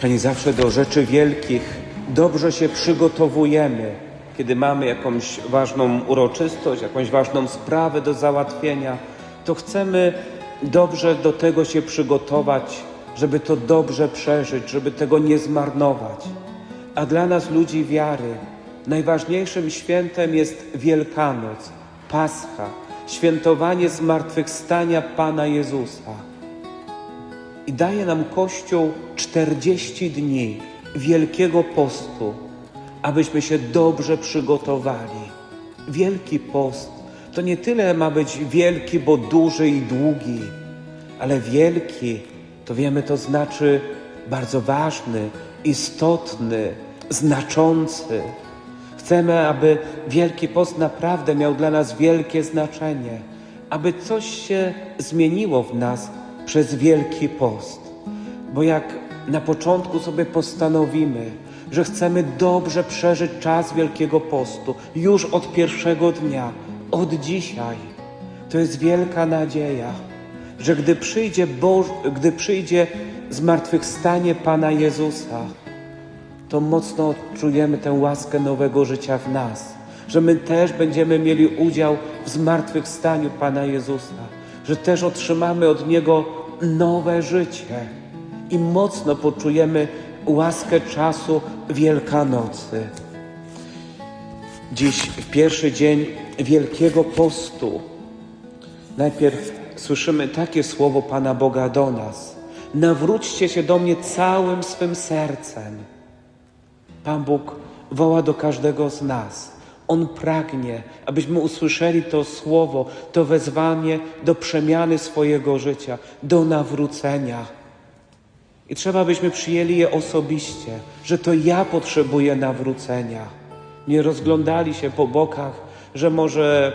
Kochani, zawsze do rzeczy wielkich dobrze się przygotowujemy. Kiedy mamy jakąś ważną uroczystość, jakąś ważną sprawę do załatwienia, to chcemy dobrze do tego się przygotować, żeby to dobrze przeżyć, żeby tego nie zmarnować. A dla nas, ludzi wiary, najważniejszym świętem jest Wielkanoc, Pascha, świętowanie zmartwychwstania Pana Jezusa. I daje nam Kościół 40 dni Wielkiego Postu, abyśmy się dobrze przygotowali. Wielki Post to nie tyle ma być wielki, bo duży i długi, ale wielki to wiemy, to znaczy bardzo ważny, istotny, znaczący. Chcemy, aby Wielki Post naprawdę miał dla nas wielkie znaczenie, aby coś się zmieniło w nas przez Wielki Post. Bo jak na początku sobie postanowimy, że chcemy dobrze przeżyć czas Wielkiego Postu, już od pierwszego dnia, od dzisiaj, to jest wielka nadzieja, że gdy przyjdzie, Boż, gdy przyjdzie zmartwychwstanie Pana Jezusa, to mocno odczujemy tę łaskę nowego życia w nas, że my też będziemy mieli udział w zmartwychwstaniu Pana Jezusa, że też otrzymamy od Niego nowe życie i mocno poczujemy łaskę czasu Wielkanocy. Dziś, w pierwszy dzień Wielkiego Postu, najpierw słyszymy takie słowo Pana Boga do nas: Nawróćcie się do mnie całym swym sercem. Pan Bóg woła do każdego z nas. On pragnie, abyśmy usłyszeli to słowo, to wezwanie do przemiany swojego życia, do nawrócenia. I trzeba, byśmy przyjęli je osobiście, że to ja potrzebuję nawrócenia. Nie rozglądali się po bokach, że może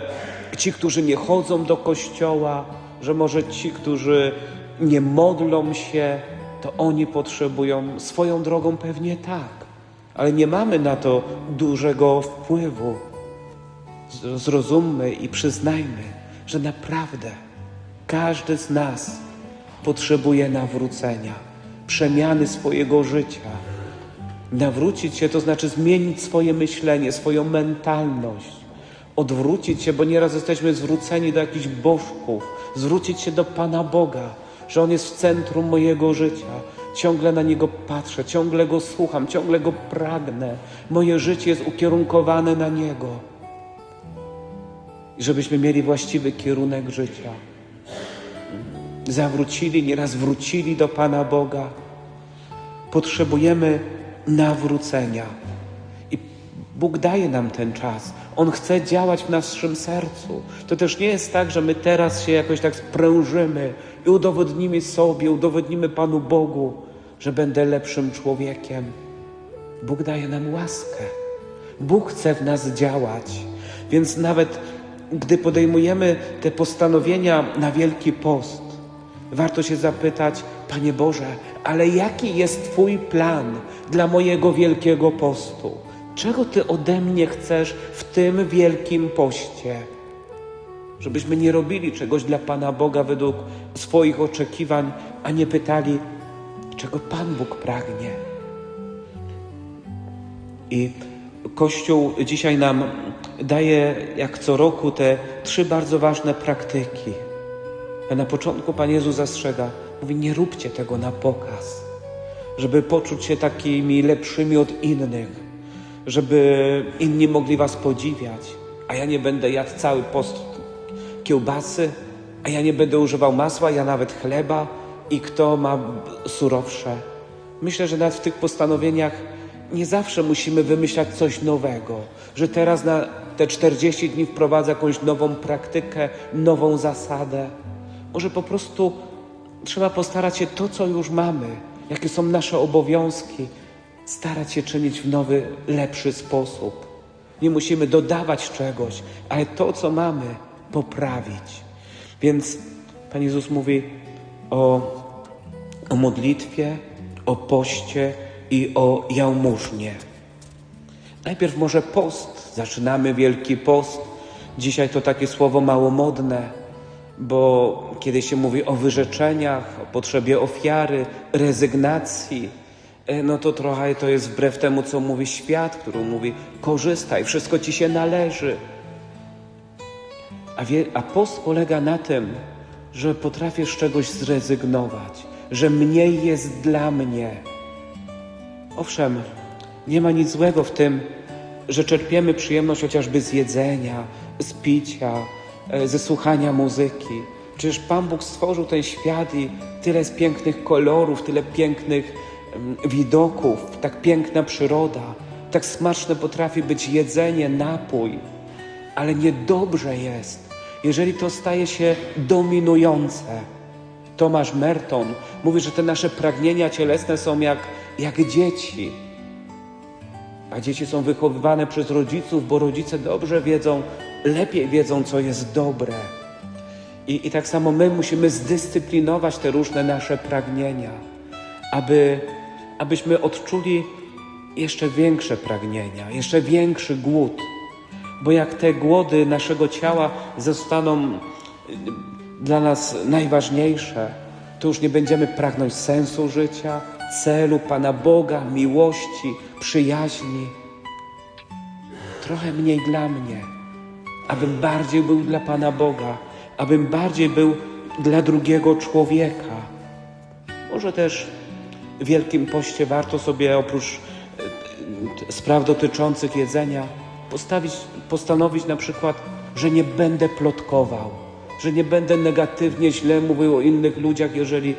ci, którzy nie chodzą do kościoła, że może ci, którzy nie modlą się, to oni potrzebują swoją drogą pewnie tak ale nie mamy na to dużego wpływu. Zrozummy i przyznajmy, że naprawdę każdy z nas potrzebuje nawrócenia, przemiany swojego życia. Nawrócić się to znaczy zmienić swoje myślenie, swoją mentalność, odwrócić się, bo nieraz jesteśmy zwróceni do jakichś bożków, zwrócić się do Pana Boga, że On jest w centrum mojego życia. Ciągle na Niego patrzę, ciągle Go słucham, ciągle Go pragnę. Moje życie jest ukierunkowane na Niego. I żebyśmy mieli właściwy kierunek życia. Zawrócili, nieraz wrócili do Pana Boga. Potrzebujemy nawrócenia. Bóg daje nam ten czas. On chce działać w naszym sercu. To też nie jest tak, że my teraz się jakoś tak sprężymy i udowodnimy sobie, udowodnimy Panu Bogu, że będę lepszym człowiekiem. Bóg daje nam łaskę. Bóg chce w nas działać. Więc nawet gdy podejmujemy te postanowienia na Wielki Post, warto się zapytać, Panie Boże, ale jaki jest Twój plan dla mojego Wielkiego Postu? Czego Ty ode mnie chcesz w tym Wielkim Poście? Żebyśmy nie robili czegoś dla Pana Boga według swoich oczekiwań, a nie pytali, czego Pan Bóg pragnie. I Kościół dzisiaj nam daje, jak co roku, te trzy bardzo ważne praktyki. A na początku Pan Jezus zastrzega, mówi: Nie róbcie tego na pokaz, żeby poczuć się takimi lepszymi od innych, żeby inni mogli Was podziwiać, a ja nie będę jadł cały post kiełbasy, a ja nie będę używał masła, ja nawet chleba i kto ma surowsze. Myślę, że nawet w tych postanowieniach nie zawsze musimy wymyślać coś nowego, że teraz na te 40 dni wprowadzę jakąś nową praktykę, nową zasadę. Może po prostu trzeba postarać się to, co już mamy, jakie są nasze obowiązki, starać się czynić w nowy, lepszy sposób. Nie musimy dodawać czegoś, ale to, co mamy, poprawić. Więc Pan Jezus mówi o, o modlitwie, o poście i o jałmużnie. Najpierw może post. Zaczynamy Wielki Post. Dzisiaj to takie słowo mało modne, bo kiedy się mówi o wyrzeczeniach, o potrzebie ofiary, rezygnacji, no to trochę to jest wbrew temu, co mówi świat, który mówi korzystaj, wszystko ci się należy. A, wie, a post polega na tym, że potrafię z czegoś zrezygnować, że mniej jest dla mnie. Owszem, nie ma nic złego w tym, że czerpiemy przyjemność chociażby z jedzenia, z picia, e, ze słuchania muzyki. Przecież Pan Bóg stworzył ten świat i tyle pięknych kolorów, tyle pięknych widoków, tak piękna przyroda, tak smaczne potrafi być jedzenie, napój, ale niedobrze jest, jeżeli to staje się dominujące. Tomasz Merton mówi, że te nasze pragnienia cielesne są jak, jak dzieci. A dzieci są wychowywane przez rodziców, bo rodzice dobrze wiedzą, lepiej wiedzą, co jest dobre. I, I tak samo my musimy zdyscyplinować te różne nasze pragnienia, aby, abyśmy odczuli jeszcze większe pragnienia, jeszcze większy głód. Bo jak te głody naszego ciała zostaną y, dla nas najważniejsze, to już nie będziemy pragnąć sensu życia, celu Pana Boga, miłości, przyjaźni. Trochę mniej dla mnie, abym bardziej był dla Pana Boga, abym bardziej był dla drugiego człowieka. Może też Wielkim Poście warto sobie oprócz e, spraw dotyczących jedzenia postawić, postanowić na przykład, że nie będę plotkował, że nie będę negatywnie źle mówił o innych ludziach, jeżeli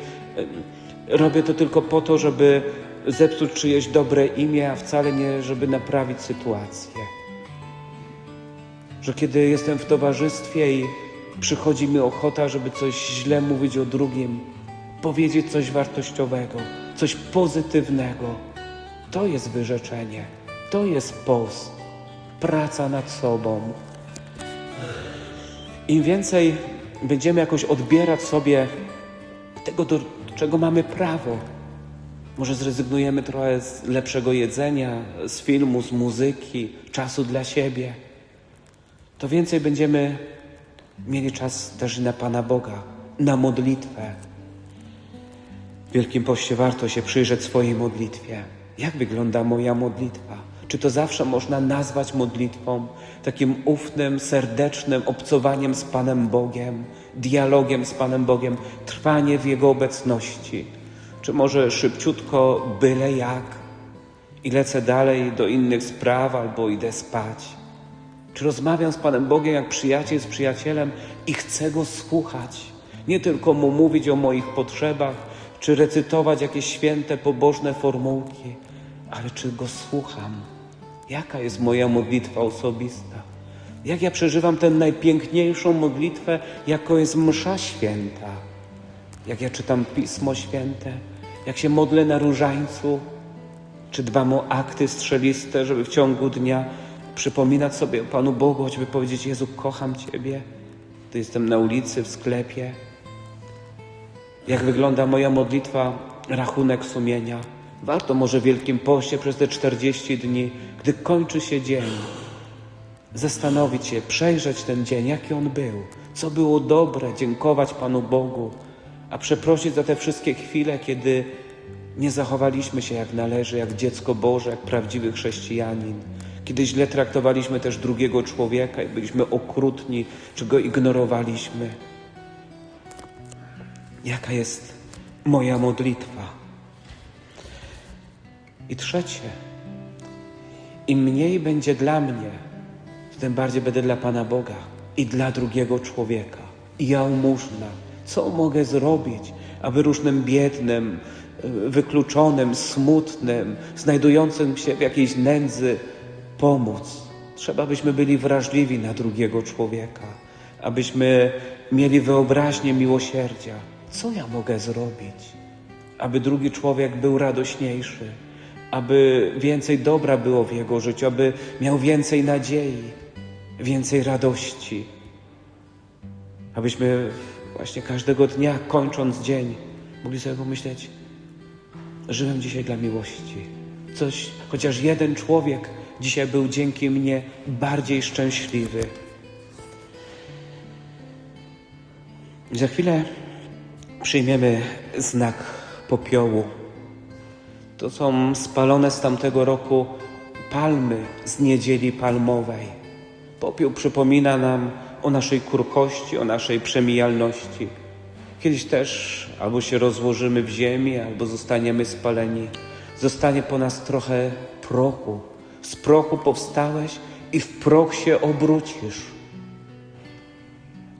robię to tylko po to, żeby zepsuć czyjeś dobre imię, a wcale nie, żeby naprawić sytuację. Że kiedy jestem w towarzystwie i przychodzi mi ochota, żeby coś źle mówić o drugim, powiedzieć coś wartościowego, coś pozytywnego, to jest wyrzeczenie, to jest post, praca nad sobą. Im więcej będziemy jakoś odbierać sobie tego, do czego mamy prawo, może zrezygnujemy trochę z lepszego jedzenia, z filmu, z muzyki, czasu dla siebie, to więcej będziemy mieli czas też na Pana Boga, na modlitwę. W Wielkim Poście warto się przyjrzeć swojej modlitwie. Jak wygląda moja modlitwa? Czy to zawsze można nazwać modlitwą, takim ufnym, serdecznym obcowaniem z Panem Bogiem, dialogiem z Panem Bogiem, trwanie w Jego obecności? Czy może szybciutko, byle jak i lecę dalej do innych spraw albo idę spać? Czy rozmawiam z Panem Bogiem jak przyjaciel z przyjacielem i chcę Go słuchać? Nie tylko Mu mówić o moich potrzebach, czy recytować jakieś święte, pobożne formułki, ale czy Go słucham? Jaka jest moja modlitwa osobista? Jak ja przeżywam tę najpiękniejszą modlitwę, jaką jest msza święta? Jak ja czytam Pismo Święte? Jak się modlę na różańcu? Czy dbam o akty strzeliste, żeby w ciągu dnia przypominać sobie o Panu Bogu, choćby powiedzieć: Jezu, kocham Ciebie, gdy jestem na ulicy, w sklepie? Jak wygląda moja modlitwa, rachunek sumienia? Warto może w Wielkim Poście przez te 40 dni, gdy kończy się dzień, zastanowić się, przejrzeć ten dzień, jaki on był, co było dobre, dziękować Panu Bogu, a przeprosić za te wszystkie chwile, kiedy nie zachowaliśmy się jak należy, jak dziecko Boże, jak prawdziwy chrześcijanin, kiedy źle traktowaliśmy też drugiego człowieka i byliśmy okrutni, czy go ignorowaliśmy. Jaka jest moja modlitwa? I trzecie, im mniej będzie dla mnie, tym bardziej będę dla Pana Boga i dla drugiego człowieka. I jałmużna, co mogę zrobić, aby różnym biednym, y, wykluczonym, smutnym, znajdującym się w jakiejś nędzy pomóc? Trzeba, byśmy byli wrażliwi na drugiego człowieka, abyśmy mieli wyobraźnię miłosierdzia. Co ja mogę zrobić, aby drugi człowiek był radośniejszy, aby więcej dobra było w jego życiu, aby miał więcej nadziei, więcej radości, abyśmy właśnie każdego dnia, kończąc dzień, mogli sobie pomyśleć: Żyłem dzisiaj dla miłości. Coś, chociaż jeden człowiek dzisiaj był dzięki mnie bardziej szczęśliwy. Za chwilę przyjmiemy znak popiołu. To są spalone z tamtego roku palmy z niedzieli palmowej. Popiół przypomina nam o naszej kurkości, o naszej przemijalności. Kiedyś też albo się rozłożymy w ziemi, albo zostaniemy spaleni. Zostanie po nas trochę prochu. Z prochu powstałeś i w proch się obrócisz.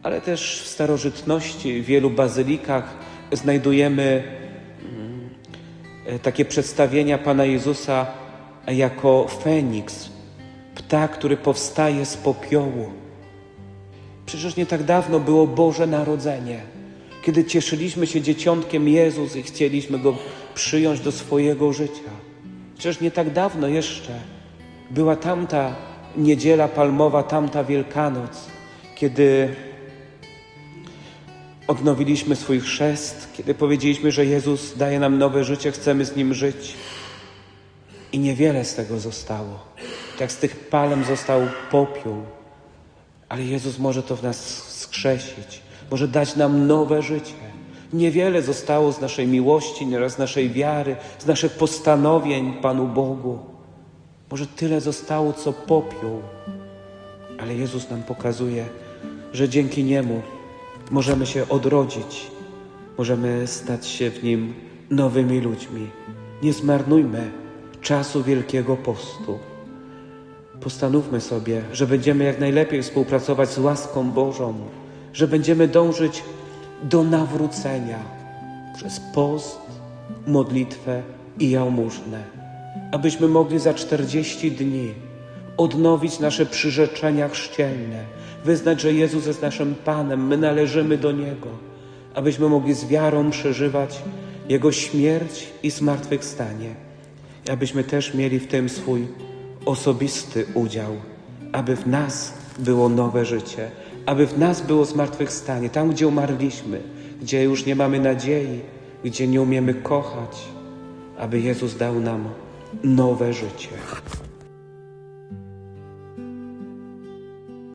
Ale też w starożytności, w wielu bazylikach znajdujemy mm, e, takie przedstawienia Pana Jezusa jako Feniks, ptak, który powstaje z popiołu. Przecież nie tak dawno było Boże Narodzenie, kiedy cieszyliśmy się dzieciątkiem Jezus i chcieliśmy Go przyjąć do swojego życia. Przecież nie tak dawno jeszcze była tamta niedziela palmowa, tamta Wielkanoc, kiedy odnowiliśmy swój chrzest, kiedy powiedzieliśmy, że Jezus daje nam nowe życie, chcemy z Nim żyć. I niewiele z tego zostało. Jak z tych palm został popiół, ale Jezus może to w nas wskrzesić, może dać nam nowe życie. Niewiele zostało z naszej miłości, nieraz z naszej wiary, z naszych postanowień Panu Bogu. Może tyle zostało, co popiół, ale Jezus nam pokazuje, że dzięki Niemu możemy się odrodzić, możemy stać się w Nim nowymi ludźmi. Nie zmarnujmy czasu Wielkiego Postu. Postanówmy sobie, że będziemy jak najlepiej współpracować z łaską Bożą, że będziemy dążyć do nawrócenia przez post, modlitwę i jałmużnę, abyśmy mogli za 40 dni odnowić nasze przyrzeczenia chrzcielne, wyznać, że Jezus jest naszym Panem, my należymy do Niego, abyśmy mogli z wiarą przeżywać Jego śmierć i zmartwychwstanie, i abyśmy też mieli w tym swój osobisty udział, aby w nas było nowe życie, aby w nas było zmartwychwstanie, tam gdzie umarliśmy, gdzie już nie mamy nadziei, gdzie nie umiemy kochać, aby Jezus dał nam nowe życie.